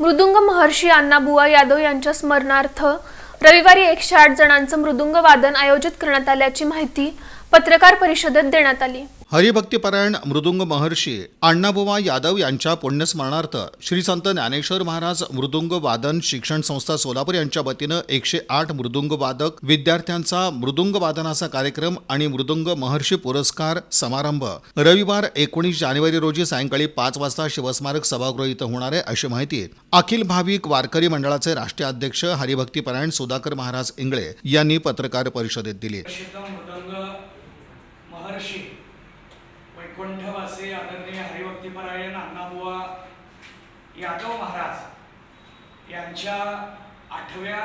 मृदुंग महर्षी अण्णाबुवा यादव यांच्या स्मरणार्थ रविवारी एकशे आठ जणांचं मृदुंग वादन आयोजित करण्यात आल्याची माहिती पत्रकार परिषदेत देण्यात आली. हरिभक्तीपरायण मृदुंग महर्षी अण्णाबुवा यादव यांच्या पुण्यस्मरणार्थ श्री संत ज्ञानेश्वर महाराज मृदुंग वादन शिक्षण संस्था सोलापूर यांच्या वतीनं एकशे आठ मृदुंग वादक विद्यार्थ्यांचा मृदुंग वादनाचा कार्यक्रम आणि मृदुंग महर्षी पुरस्कार समारंभ. रविवार एकोणीस जानेवारी रोजी सायंकाळी पाच वाजता शिवस्मारक सभागृह इथं होणार आहे अशी माहिती अखिल भाविक वारकरी मंडळाचे राष्ट्रीय अध्यक्ष हरिभक्तीपरायण सुधाकर महाराज इंगळे यांनी पत्रकार परिषदेत दिली. महर्षी वैकुंठवासी आदरणीय हरिभक्तीपरायण अण्णाबुवा यादव महाराज यांच्या आठव्या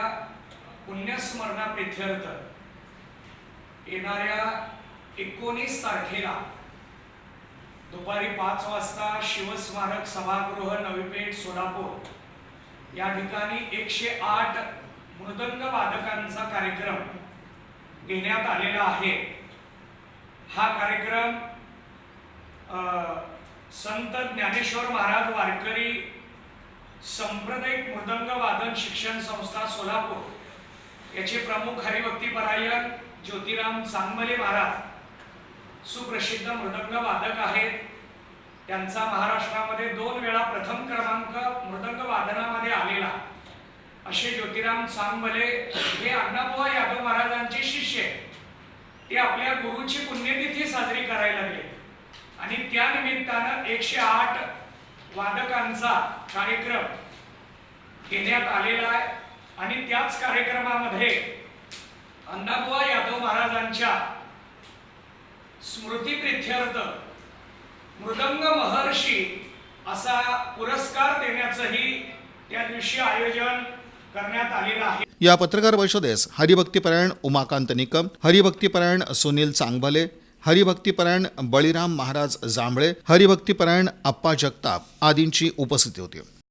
पुण्यस्मरणाप्रित्यर्थ येणाऱ्या एकोणीस तारखेला दुपारी पाच वाजता शिवस्मारक सभागृह नवीपेठ सोलापूर. या ठिकाणी एकशे आठ मृदंग वादकांचा कार्यक्रम घेण्यात आलेला आहे. हा कार्यक्रम संत ज्ञानेश्वर महाराज वारकरी सांप्रदायिक मृदंग वादन शिक्षण संस्था सोलापूर याचे प्रमुख हरिभक्तीपरायण ज्योतिराम सांगमले महाराज सुप्रसिद्ध मृदंग वादक आहेत त्यांचा महाराष्ट्रामध्ये दोन वेळा प्रथम क्रमांक मृदंग वादनामध्ये आलेला असे ज्योतिराम सांगमले हे अण्णाबुवा यादव महाराजांचे शिष्य आहेत. ते आपल्या गुरुची पुण्यतिथी साजरी करायला लागले. आणि त्या निमित्तानं एकशे आठ वादकांचा कार्यक्रम घेण्यात आलेला आहे. आणि त्याच कार्यक्रमामध्ये अण्णाबुवा यादव महाराजांच्या स्मृतीप्रित्यर्थ मृदंग महर्षी असा पुरस्कार देण्याचंही त्या दिवशी आयोजन करण्यात आहे. या पत्रकार परिषदेस हरिभक्तीपरायण उमाकांत निकम हरिभक्तीपरायण सुनील चांगभले हरिभक्तीपरायण बळीराम महाराज जांभळे हरिभक्तीपरायण अप्पा जगताप आदींची उपस्थिती होती.